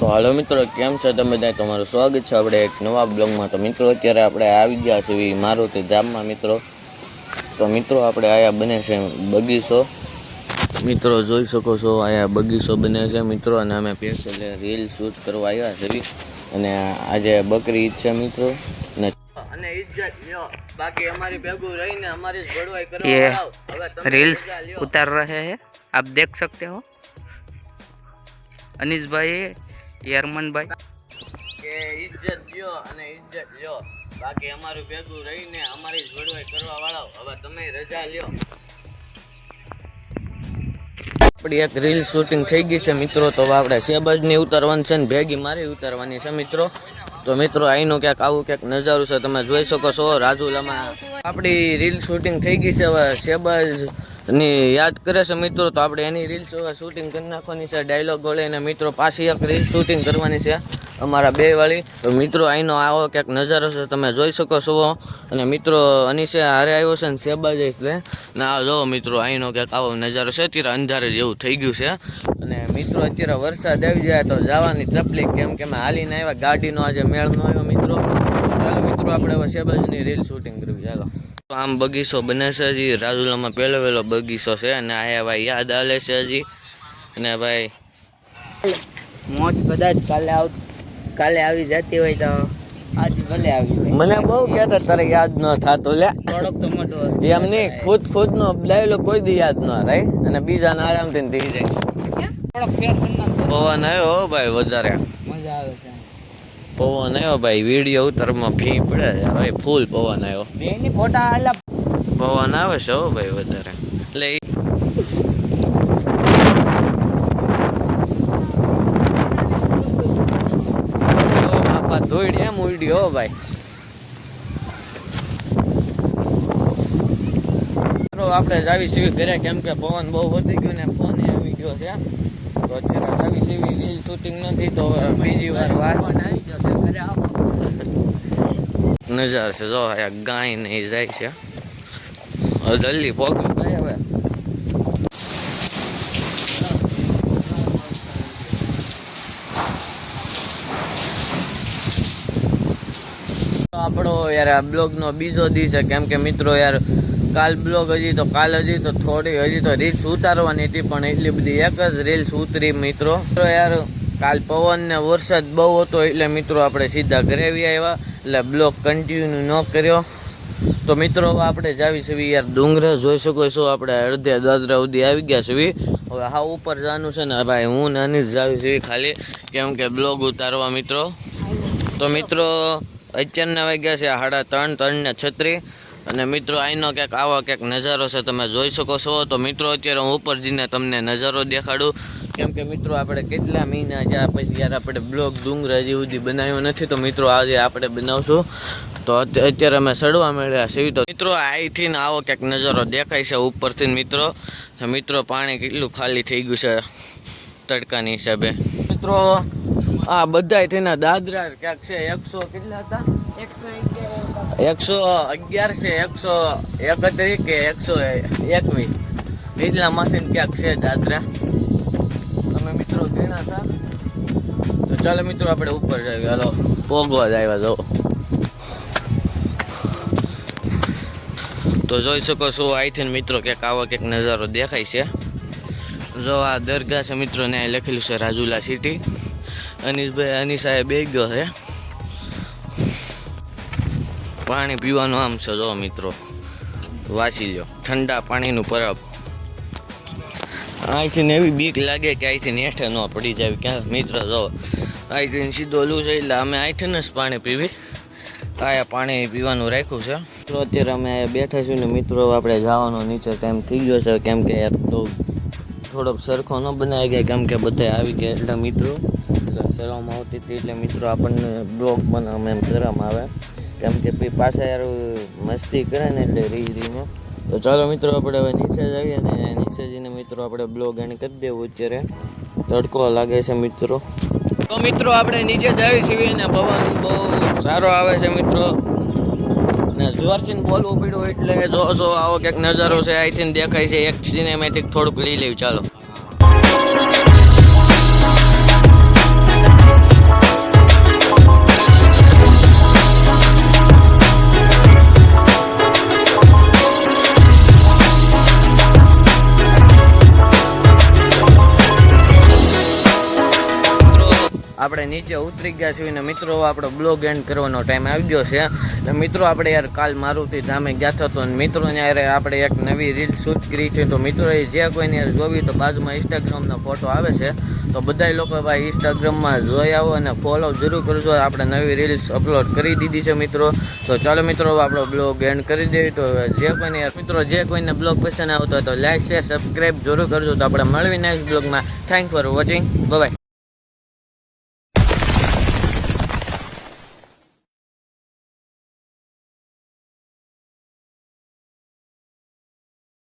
તો હાલો મિત્રો કેમ છો તમે બધા? તમારું સ્વાગત છે આપણે એક નવા બ્લોગમાં. તો મિત્રો અત્યારે આપણે આવી ગયા છે એવી મારુતિ જામમાં મિત્રો. તો મિત્રો આપણે આયા બને છે બગીચો. મિત્રો જોઈ શકો છો આયા બગીચો બને છે મિત્રો અને અમે પેસેલે રીલ શૂટ કરવા આવ્યા છે અને આજે બકરી ઈદ છે મિત્રો. અને ઇજ્જત બાકી અમારી ભેગું રહીને રીલ્સ ઉતાર રહે હે આપ દેખ સકતે હો. અનિશભાઈ યરમનભાઈ. કે ઇજ્જત દો અને ઇજ્જત લો બાકી અમારું ભેગું રહીને અમારી જોડવાઈ કરવા વાળા હવે તમે રજા લ્યો. આપણી એક રીલ શૂટિંગ થઈ ગઈ છે મિત્રો તો આપણે સેબજની ઉતારવાની છે ને ભેગી મારી ઉતારવાની છે મિત્રો. તો મિત્રો અહીંનું ક્યાંક આવું ક્યાંક નજારું છે તમે જોઈ શકો છો રાજુલામાં. આપણી રીલ શૂટિંગ થઈ ગઈ છે હવે સેબજ ની યાદ કરે છે મિત્રો તો આપણે એની રીલ્સ શૂટિંગ કરી નાખવાની છે ડાયલોગ વળે અને મિત્રો પાછી એક રીલ શૂટિંગ કરવાની છે, અમારા બે વાળી. મિત્રો અહીંનો આવો ક્યાંક નજારો છે, તમે જોઈ શકો છો. અને મિત્રો અનિશે હારે આવ્યો છે ને શેબાજ છે. ને આ જો મિત્રો અહીંનો ક્યાંક આવો નજારો છે, અત્યારે અંધારે જેવું થઈ ગયું છે. અને મિત્રો અત્યારે વરસાદ આવી જાય તો જવાની તકલીફ કેમ કે હાલીને આવ્યા ગાડીનો આજે મેળનો આવ્યો મિત્રો. ચાલો મિત્રો, આપણે હવે સેબાજની રીલ શૂટિંગ કરવી ચાલો આમ બગીચો બને છે હજી. રાજુલામાં પહેલો વહેલો બગીચો છે અને આયા ભાઈ યાદ આલે છે હજી. અને ભાઈ મોજ કદાચ કાલે આવ કાલે આવી જતી હોય તો આજે ભલે આવી. મને બહુ કહેતા તારે યાદ ન થતો લે. થોડોક તો મોટો એમ નહીં ખુદ ખુદ નો લાવેલો કોઈ દી યાદ ન રહે. અને બીજાને આરામથી થઈ જાય થોડોક ફેર પવન આવ્યો ભાઈ વધારે. મજા આવે છે. પવન આવ્યો ભાઈ વીડિયો ઉતરમાં ફી પડે છે. ભાઈ ફૂલ પવન આવ્યો. બેની ફોટા આલા. પવન આવે છે હો ભાઈ વધારે. એટલે ધોઈડ એમ ઉડ્યો હો ભાઈ. આપણે જાવી સીવી ઘરે કેમ કે પવન બહુ વધી ગયો ને ફોન આવી ગયો છે. તો અત્યારે જાવી સીવી રીલ શૂટિંગ નથી તો બીજી વાર વાર આવી જશે આવો નજાર છે, જો, આ ગાય ને જાય છે. જલ્દી પહોંચવું કઈ હવે. આપણો યાર આ બ્લોગનો બીજો દી છે. કેમ કે મિત્રો યાર કાલ બ્લોગ હજી તો, કાલ હજી તો થોડી, હજી તો રીલ્સ ઉતારવાની હતી, પણ એટલી બધી એક જ રીલ્સ ઉતરી મિત્રો. તો યાર, કાલ પવન ને વરસાદ બહુ હતો, એટલે મિત્રો આપણે સીધા ઘરે આવ્યા. એટલે બ્લોગ કન્ટિન્યુ ન કર્યો. તો મિત્રો આપણે જાવી છે, યાર, ડુંગર જોઈ શકો છો, આપણે અડધે દાદરા સુધી આવી ગયા છે. હવે હા, ઉપર જવાનું છે ને, ભાઈ, હું નાની જ જાવી છે, ખાલી, કેમ કે બ્લોગ ઉતારવા મિત્રો. તો મિત્રો, અત્યારના વાગ્યા છે સાડા ત્રણ ત્રણ ને છત્રી. અને મિત્રો અહીંનો ક્યાંક આવો ક્યાંક નજારો છે, તમે જોઈ શકો છો. તો મિત્રો, અત્યારે હું ઉપર જઈને તમને નજારો દેખાડું. કેમ કે મિત્રો, આપણે કેટલા મહિના જ્યાં પછી જ્યારે આપણે બ્લોગ ડુંગરા હજી સુધી બનાવ્યો નથી, તો મિત્રો, આજે આપણે બનાવશું. તો અત્યારે અમે સડવા મળ્યા છીએ. તો મિત્રો અહીંથી આવો ક્યાંક નજારો દેખાય છે ઉપરથી મિત્રો. તો મિત્રો, પાણી કેટલું ખાલી થઈ ગયું છે તડકાની હિસાબે. મિત્રો, આ બધા દાદરા ક્યાંક છે, એકસો કેટલા હતા? એકસો અગિયાર છે, એકસો એકત્રીસ કે એકસો એકવીસ. એટલામાંથી ક્યાંક છે દાદરા. તમે મિત્રો ઘણા હતા? તો ચાલો મિત્રો આપણે ઉપર જઈએ. હાલો પોગવા જ આવ્યા જાઓ તો જોઈ શકો છો અહીંથી મિત્રો ક્યાંક આવો ક્યાંક નજારો દેખાય છે. જો આ દરગાહ છે મિત્રો, ને લખેલું છે રાજુલા સિટી અનીશભાઈ અનીસાએ બે ગયો છે. પાણી પીવાનું આમ છે જો મિત્રો. વાસી લો ઠંડા પાણીનું પરબ. અહીંથી એવી બીક લાગે કે અહીંથી હેઠે ન પડી જાય ક્યાં મિત્ર જો, અહીંથી સીધો ઓલું છે, એટલે અમે અહીંથી જ પાણી પીવી. આયા પાણી પીવાનું રાખ્યું છે. તો અત્યારે અમે બેઠા છીએ ને મિત્રો આપણે જવાનો નીચે ટાઈમ થઈ ગયો છે, કેમ કે તો થોડોક સરખો ન બનાવી ગયા કેમ કે બધા આવી ગયા એટલે મિત્રો. એટલે સરવામાં આવતી હતી એટલે મિત્રો આપણને બ્લોગ બનાવવામાં એમ શરમ આવે. કેમ કે પછી પાછા યાર મસ્તી કરે ને એટલે રીહ રીને તો ચાલો મિત્રો, આપણે હવે નીચે જઈએ ને નીચે જઈને મિત્રો, આપણે બ્લોગ એન્ડ કરી દેવું અત્યારે. તડકો લાગે છે મિત્રો. તો મિત્રો, આપણે નીચે જાવી છીએ ને પવન બહુ સારો આવે છે મિત્રો. ને જોરથી બોલવું પડ્યું એટલે જો જો આવો ક્યાંક નજારો છે, અહીંથી દેખાય છે. એક સિનેમેટિક થોડુંક લઈ લેવું, ચાલો. આપણે નીચે ઉતરી ગયા છીએ ને મિત્રો, આપણો બ્લોગ એન્ડ કરવાનો ટાઈમ આવી ગયો છે. તો મિત્રો, આપણે યાર કાલ મારુતિ ધામે ગયા થતો તો મિત્રો યારે આપણે એક નવી રીલ શૂટ કરી છે. તો મિત્રો એ જે કોઈને યાર જોવી તો બાજુમાં ઇન્સ્ટાગ્રામનો ફોટો આવે છે. તો બધા લોકો ભાઈ ઇન્સ્ટાગ્રામમાં જોઈ આવો અને ફોલો જરૂર કરજો. આપણે નવી રીલ્સ અપલોડ કરી દીધી છે મિત્રો. તો ચાલો મિત્રો, આપણો બ્લોગ એન્ડ કરી દેવી. તો જે કોઈને યાર મિત્રો, જે કોઈને બ્લોગ પસંદ આવતો હોય તો લાઈક શેર સબસ્ક્રાઈબ જરૂર કરજો. તો આપણે મળવી નેક્સ્ટ બ્લોગમાં. Thank for watching bye